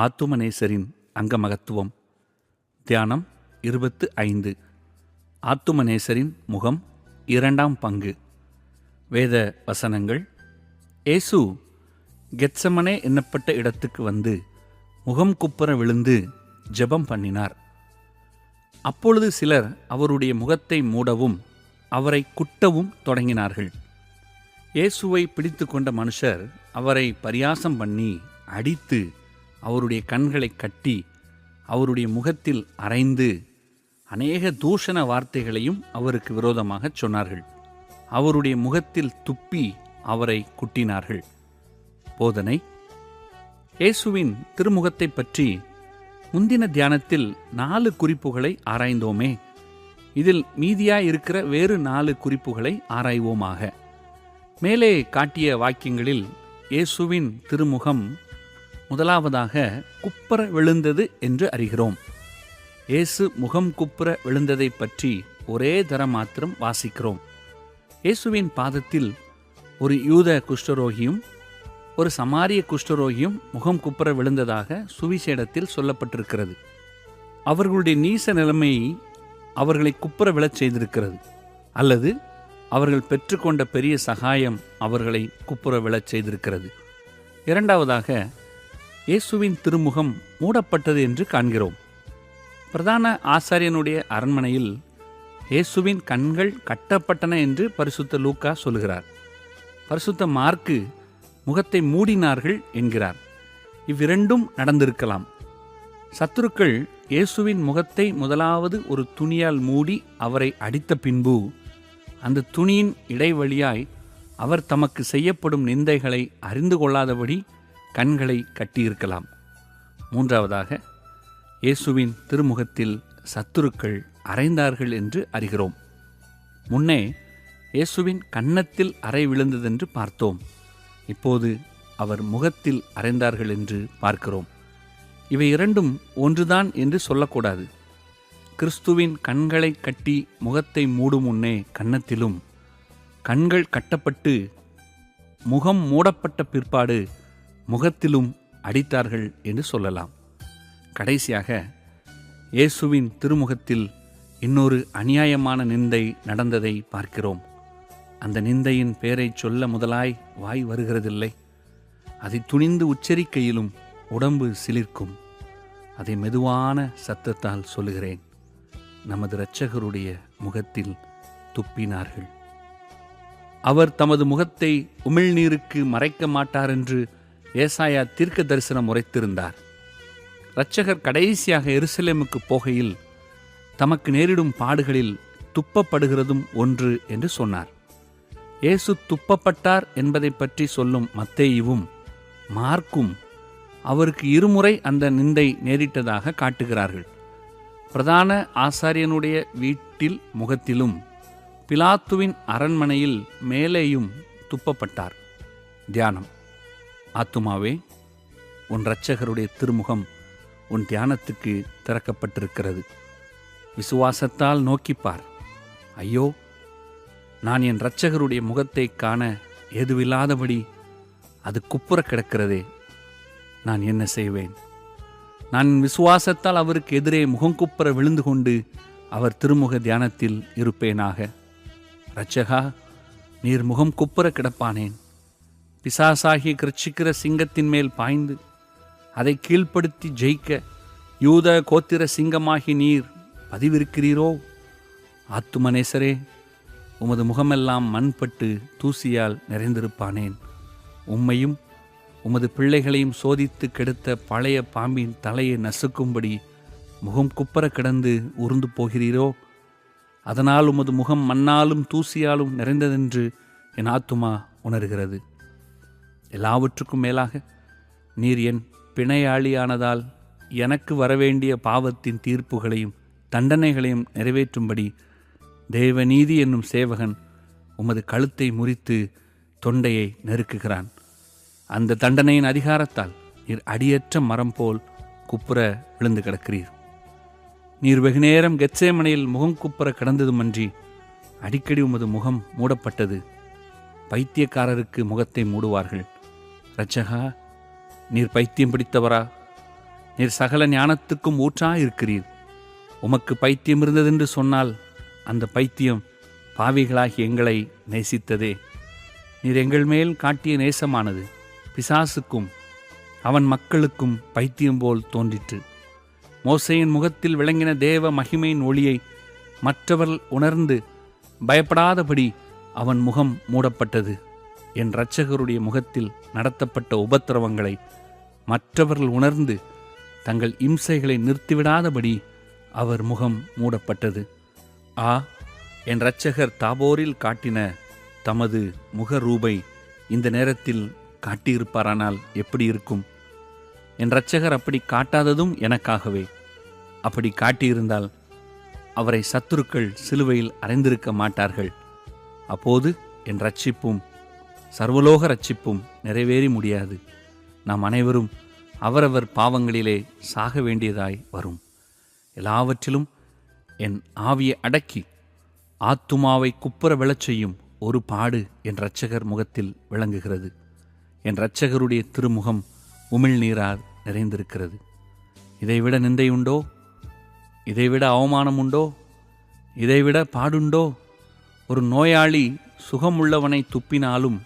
ஆத்துமநேசரின் அங்கமகத்துவம். தியானம் இருபத்து ஐந்து. ஆத்துமநேசரின் முகம் இரண்டாம் பங்கு. வேத வசனங்கள். ஏசு கெட்சமனே என்னப்பட்ட இடத்துக்கு வந்து முகம் குப்புற விழுந்து ஜெபம் பண்ணினார். அப்பொழுது சிலர் அவருடைய முகத்தை மூடவும் அவரை குட்டவும் தொடங்கினார்கள். இயேசுவை பிடித்து கொண்ட மனுஷர் அவரை பரியாசம் பண்ணி அடித்து அவருடைய கண்களை கட்டி அவருடைய முகத்தில் அரைந்து அநேக தூஷண வார்த்தைகளையும் அவருக்கு விரோதமாகச் சொன்னார்கள். அவருடைய முகத்தில் துப்பி அவரை குட்டினார்கள். போதனை இயேசுவின் திருமுகத்தை பற்றி முந்தின தியானத்தில் நாலு குறிப்புகளை ஆராய்ந்தோமே. இதில் மீதியாய் இருக்கிற வேறு நாலு குறிப்புகளை ஆராய்வோமாக. மேலே காட்டிய வாக்கியங்களில் இயேசுவின் திருமுகம் முதலாவதாக குப்புற விழுந்தது என்று அறிகிறோம். இயேசு முகம் குப்புற விழுந்ததை பற்றி ஒரே தரம் மாத்திரம் வாசிக்கிறோம். இயேசுவின் பாதத்தில் ஒரு யூத குஷ்டரோகியும் ஒரு சமாரிய குஷ்டரோகியும் முகம் குப்புற விழுந்ததாக சுவிசேடத்தில் சொல்லப்பட்டிருக்கிறது. அவர்களுடைய நீச நிலைமை அவர்களை குப்புற விழச் செய்திருக்கிறது. அல்லது அவர்கள் பெற்றுக்கொண்ட பெரிய சகாயம் அவர்களை குப்புற விழச் செய்திருக்கிறது. இரண்டாவதாக இயேசுவின் திருமுகம் மூடப்பட்டது என்று காண்கிறோம். பிரதான ஆசாரியனுடைய அரண்மனையில் இயேசுவின் கண்கள் கட்டப்பட்டன என்று பரிசுத்த லூக்கா சொல்கிறார். பரிசுத்த மார்க்கு முகத்தை மூடினார்கள் என்கிறார். இவ்விரண்டும் நடந்திருக்கலாம். சத்துருக்கள் இயேசுவின் முகத்தை முதலாவது ஒரு துணியால் மூடி அவரை அடித்த பின்பு அந்த துணியின் இடைவழியாய் அவர் தமக்கு செய்யப்படும் நிந்தைகளை அறிந்து கொள்ளாதபடி கண்களை கட்டியிருக்கலாம். மூன்றாவதாக இயேசுவின் திருமுகத்தில் சத்துருக்கள் அறைந்தார்கள் என்று அறிகிறோம். முன்னே இயேசுவின் கன்னத்தில் அறை விழுந்ததென்று பார்த்தோம். இப்போது அவர் முகத்தில் அறைந்தார்கள் என்று பார்க்கிறோம். இவை இரண்டும் ஒன்றுதான் என்று சொல்லக்கூடாது. கிறிஸ்துவின் கண்களை கட்டி முகத்தை மூடும் முன்னே கன்னத்திலும் கண்கள் கட்டப்பட்டு முகம் மூடப்பட்ட பிற்பாடு முகத்திலும் அடித்தார்கள் என்று சொல்லலாம். கடைசியாக இயேசுவின் திருமுகத்தில் இன்னொரு அநியாயமான நிந்தை நடந்ததை பார்க்கிறோம். அந்த நிந்தையின் பெயரை சொல்ல முதலாய் வாய் வருகிறதில்லை. அதை துணிந்து உச்சரிக்கையிலும் உடம்பு சிலிர்க்கும். அதை மெதுவான சத்தத்தால் சொல்லுகிறேன். நமது இரட்சகருடைய முகத்தில் துப்பினார்கள். அவர் தமது முகத்தை உமிழ்நீருக்கு மறைக்க மாட்டார் என்று ஏசாயா தீர்க்க தரிசனம் உரைத்திருந்தார். இரட்சகர் கடைசியாக எருசலேமுக்கு போகையில் தமக்கு நேரிடும் பாடுகளில் துப்பப்படுகிறதும் ஒன்று என்று சொன்னார். இயேசு துப்பப்பட்டார் என்பதை பற்றி சொல்லும் மத்தேயுவும் மார்க்கும் அவருக்கு இருமுறை அந்த நிந்தை நேரிட்டதாக காட்டுகிறார்கள். பிரதான ஆசாரியனுடைய வீட்டில் முகத்திலும் பிலாத்துவின் அரண்மனையில் மேலேயும் துப்பப்பட்டார். தியானம். ஆத்துமாவே உன் இரட்சகருடைய திருமுகம் உன் தியானத்துக்கு திறக்கப்பட்டிருக்கிறது. விசுவாசத்தால் நோக்கிப்பார் ஐயோ நான் என் இரட்சகருடைய முகத்தை காண ஏதுவில்லாதபடி அது குப்புற கிடக்கிறதே. நான் என்ன செய்வேன்? நான் விசுவாசத்தால் அவருக்கு எதிரே முகங்குப்புற விழுந்து கொண்டு அவர் திருமுக தியானத்தில் இருப்பேனாக. இரட்சகா நீர் முகம் குப்புற கிடப்பானேன். பிசாசாகி கிருச்சிக்கிற சிங்கத்தின் மேல் பாய்ந்து அதை கீழ்ப்படுத்தி ஜெயிக்க யூத கோத்திர சிங்கமாகி நீர் பதிவிருக்கிறீரோ? ஆத்துமனேசரே உமது முகமெல்லாம் மண்பட்டு தூசியால் நிறைந்திருப்பானேன். உம்மையும் உமது பிள்ளைகளையும் சோதித்து கெடுத்த பழைய பாம்பின் தலையை நசுக்கும்படி முகம் குப்பர கிடந்து உருந்து போகிறீரோ? அதனால் உமது முகம் மண்ணாலும் தூசியாலும் நிறைந்ததென்று என் ஆத்துமா உணர்கிறது. எல்லாவற்றுக்கும் மேலாக நீர் என் பிணையாளியானதால் எனக்கு வரவேண்டிய பாவத்தின் தீர்ப்புகளையும் தண்டனைகளையும் நிறைவேற்றும்படி தேவநீதி என்னும் சேவகன் உமது கழுத்தை முறித்து தொண்டையை நெருக்குகிறான். அந்த தண்டனையின் அதிகாரத்தால் நீர் அடியற்ற மரம் போல் குப்புற விழுந்து கிடக்கிறீர். நீர் வெகுநேரம் கெச்சேமனையில் முகம் குப்புற கிடந்ததுமன்றி அடிக்கடி உமது முகம் மூடப்பட்டது. பைத்தியக்காரருக்கு முகத்தை மூடுவார்கள். ரட்சகா நீர் பைத்தியம் பிடித்தவரா? நீர் சகல ஞானத்துக்கும் ஊற்றாயிருக்கிறீர் உமக்கு பைத்தியம் இருந்ததென்று சொன்னால் அந்த பைத்தியம் பாவிகளாகி எங்களை நேசித்ததே. நீர் எங்கள் மேல் காட்டிய நேசமானது. பிசாசுக்கும் அவன் மக்களுக்கும் பைத்தியம் போல் தோன்றிற்று. மோசையின் முகத்தில் விளங்கின தேவ மகிமையின் ஒளியை மற்றவர்கள் உணர்ந்து பயப்படாதபடி அவன் முகம் மூடப்பட்டது. என் இரட்சகருடைய முகத்தில் நடத்தப்பட்ட உபத்திரவங்களை மற்றவர்கள் உணர்ந்து தங்கள் இம்சைகளை நிறுத்திவிடாதபடி அவர் முகம் மூடப்பட்டது. ஆ என் இரட்சகர் தாபோரில் காட்டின தமது முகரூபை இந்த நேரத்தில் காட்டியிருப்பாரானால் எப்படி இருக்கும்? என் இரட்சகர் அப்படி காட்டாததும் எனக்காகவே. அப்படி காட்டியிருந்தால் அவரை சத்துருக்கள் சிலுவையில் அறைந்திருக்க மாட்டார்கள். அப்போது என் ரட்சிப்பும் சர்வலோக ரட்சிப்பும் நிறைவேறி முடியாது. நாம் அனைவரும் அவரவர் பாவங்களிலே சாக வேண்டியதாய் வரும். எல்லாவற்றிலும் என் ஆவியை அடக்கி ஆத்துமாவை குப்புற விழச் செய்யும் ஒரு பாடு என் இரட்சகர் முகத்தில் விளங்குகிறது. என் இரட்சகருடைய திருமுகம் உமிழ்நீரால் நிறைந்திருக்கிறது. இதைவிட நிந்தையுண்டோ இதைவிட அவமானம் உண்டோ? இதைவிட பாடுண்டோ? ஒரு நோயாளி சுகமுள்ளவனை துப்பினாலும்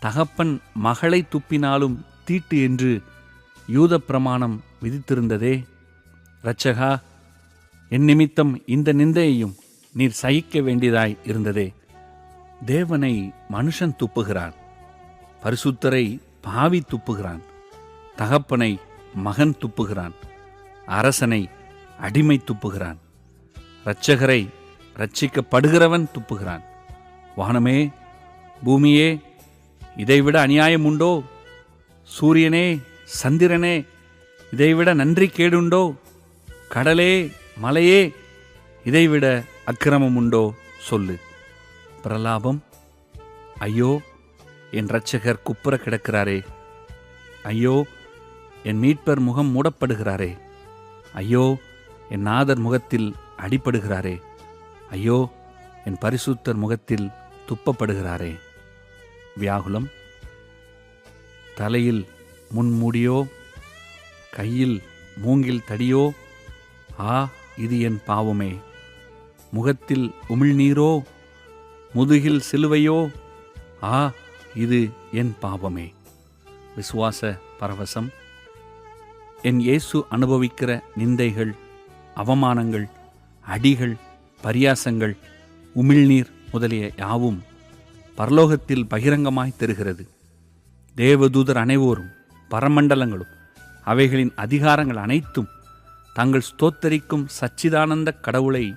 தகப்பன் மகளை துப்பினாலும் தீட்டு என்று யூத பிரமாணம் விதித்திருந்ததே. இரட்சகா என் நிமித்தம் இந்த நிந்தையையும் நீர் சகிக்க வேண்டியதாய் இருந்ததே. தேவனை மனுஷன் துப்புகிறான் பரிசுத்தரை பாவி துப்புகிறான் தகப்பனை மகன் துப்புகிறான் அரசனை அடிமை துப்புகிறான் இரட்சகரை ரட்சிக்கப்படுகிறவன் துப்புகிறான். வானமே பூமியே இதைவிட அநியாயம் உண்டோ? சூரியனே சந்திரனே இதைவிட நன்றி கேடுண்டோ? கடலே மலையே இதைவிட அக்கிரமம் உண்டோ? சொல்லு. பிரலாபம். ஐயோ என் இரட்சகர் குப்புற கிடக்கிறாரே. ஐயோ என் மீட்பர் முகம் மூடப்படுகிறாரே. ஐயோ என் நாதர் முகத்தில் அடிப்படுகிறாரே ஐயோ என் பரிசுத்தர் முகத்தில் துப்பப்படுகிறாரே. வியாகுலம். தலையில் முன்முடியோ கையில் மூங்கில் தடியோ ஆ இது என் பாவமே. முகத்தில் உமிழ்நீரோ முதுகில் சிலுவையோ ஆ இது என் பாவமே. விசுவாச பரவசம். என் இயேசு அனுபவிக்கிற நிந்தைகள் அவமானங்கள் அடிகள் பரியாசங்கள் உமிழ்நீர் முதலிய யாவும் பரலோகத்தில் பகிரங்கமாய் தெரிகிறது. தேவதூதர் அனைவோரும் பரமண்டலங்களும் அவைகளின் அதிகாரங்கள் அனைத்தும் தங்கள் ஸ்தோத்தரிக்கும் சச்சிதானந்த கடவுளை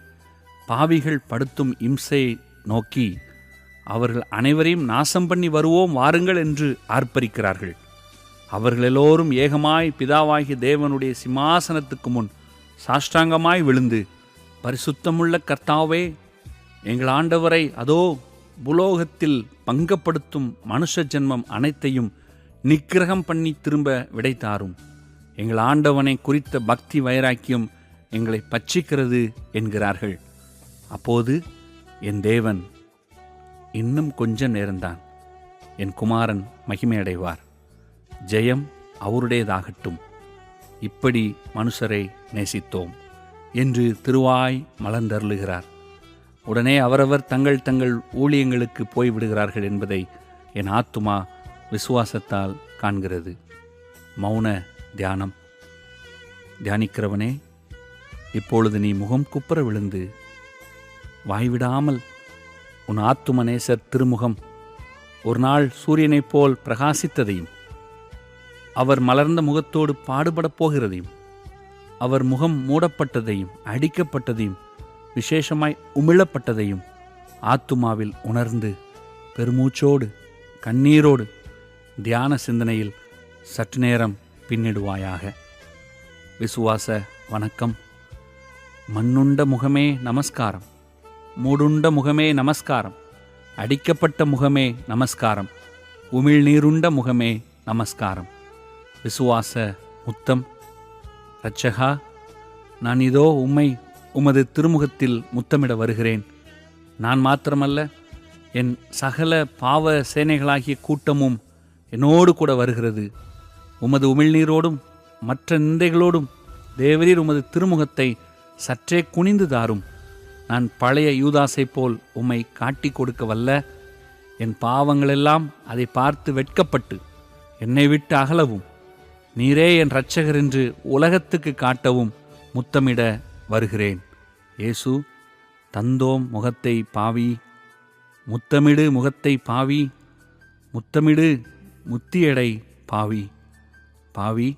பாவிகள் படுத்தும் இம்சையை நோக்கி அவர்கள் அனைவரையும் நாசம் பண்ணி வருவோம் வாருங்கள் என்று ஆர்ப்பரிக்கிறார்கள். அவர்கள் எல்லோரும் ஏகமாய் பிதாவாகிய தேவனுடைய சிம்மாசனத்துக்கு முன் சாஷ்டாங்கமாய் விழுந்து பரிசுத்தமுள்ள கர்த்தாவே எங்கள் ஆண்டவரை அதோ புலோகத்தில் பங்கப்படுத்தும் மனுஷ ஜென்மம் அனைத்தையும் நிக்கிரகம் பண்ணி திரும்ப விடைத்தாரும் எங்கள் ஆண்டவனை குறித்த பக்தி வைராக்கியம் எங்களை பச்சிக்கிறது என்கிறார்கள். அப்போது என் தேவன் இன்னும் கொஞ்ச நேரம்தான் என் குமாரன் மகிமையடைவார். ஜெயம் அவருடையதாகட்டும். இப்படி மனுஷரை நேசித்தோம் என்று திருவாய் மலர்ந்தருளுகிறார். உடனே அவரவர் தங்கள் தங்கள் ஊழியங்களுக்கு போய்விடுகிறார்கள் என்பதை என் ஆத்துமா விசுவாசத்தால் காண்கிறது. மௌன தியானம். தியானிக்கிறவனே இப்பொழுது நீ முகம் குப்புற விழுந்து வாய்விடாமல் உன் ஆத்தும நேசர் திருமுகம் ஒரு நாள் சூரியனைப் போல் பிரகாசித்ததையும் அவர் மலர்ந்த முகத்தோடு பாடுபடப் போகிறதையும் அவர் முகம் மூடப்பட்டதையும் அடிக்கப்பட்டதையும் விசேஷமாய் உமிழப்பட்டதையும் ஆத்துமாவில் உணர்ந்து பெருமூச்சோடு கண்ணீரோடு தியான சிந்தனையில் சற்று நேரம் பின்னிடுவாயாக. விசுவாச வணக்கம். மண்ணுண்ட முகமே நமஸ்காரம். மூடுண்ட முகமே நமஸ்காரம். அடிக்கப்பட்ட முகமே நமஸ்காரம். உமிழ்நீருண்ட முகமே நமஸ்காரம். விசுவாச முத்தம். ரச்சகா நான் இதோ உம்மை உமது திருமுகத்தில் முத்தமிட வருகிறேன். நான் மாத்திரமல்ல என் சகல பாவ சேனைகளாகிய கூட்டமும் என்னோடு கூட வருகிறது. உமது உமிழ்நீரோடும் மற்ற நிந்தைகளோடும் தேவரீர் உமது திருமுகத்தை சற்றே குனிந்து தாரும். நான் பழைய யூதாசைப் போல் உம்மை காட்டி கொடுக்க வல்ல. என் பாவங்களெல்லாம் அதை பார்த்து வெட்கப்பட்டு என்னை விட்டு அகலவும். நீரே என் இரட்சகர் என்று உலகத்துக்கு காட்டவும் முத்தமிட வருகிறேன். இயேசு தந்தோம் முகத்தை பாவி முத்தமிடு முகத்தை பாவி முத்தமிடு முத்தியடை பாவி. பாவி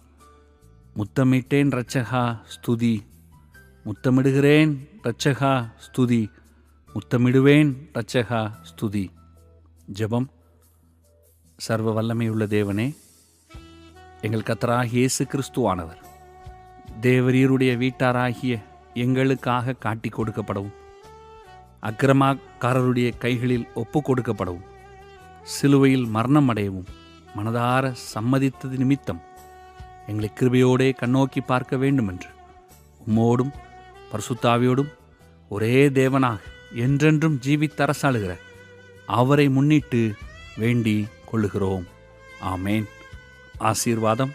முத்தமிட்டேன் ரச்சகா ஸ்துதி. முத்தமிடுகிறேன் ரச்சகா ஸ்துதி. முத்தமிடுவேன் ரச்சகா ஸ்துதி. ஜெபம். சர்வ வல்லமையுள்ள தேவனே எங்கள் கத்தராகிய இயேசு கிறிஸ்துவானவர் தேவரீருடைய வீட்டாராகிய எங்களுக்காக காட்டிக் கொடுக்கப்படவும் அக்கிரமாக்காரருடைய கைகளில் ஒப்பு கொடுக்கப்படவும் சிலுவையில் மரணம் அடையவும் மனதார சம்மதித்தது நிமித்தம் எங்களை கிருபையோடே கண்ணோக்கி பார்க்க வேண்டும் என்று உம்மோடும் பரிசுத்தாவியோடும் ஒரே தேவனாக என்றென்றும் ஜீவித்தரசாளுகிற அவரை முன்னிட்டு வேண்டி கொள்ளுகிறோம். ஆமேன். ஆசீர்வாதம்.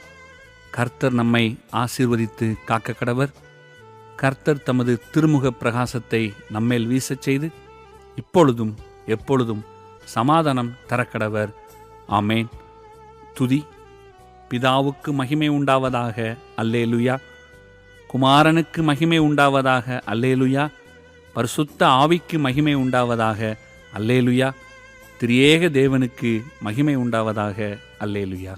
கர்த்தர் நம்மை ஆசீர்வதித்து காக்க கடவர் கர்த்தர் தமது திருமுக பிரகாசத்தை நம்மேல் வீசச் செய்து இப்பொழுதும் எப்பொழுதும் சமாதானம் தரக்கடவர். ஆமேன். துதி பிதாவுக்கு மகிமை உண்டாவதாக. அல்லேலுயா. குமாரனுக்கு மகிமை உண்டாவதாக. அல்லேலுயா. பரிசுத்த ஆவிக்கு மகிமை உண்டாவதாக. அல்லேலுயா. திரியேக தேவனுக்கு மகிமை உண்டாவதாக. அல்லேலுயா.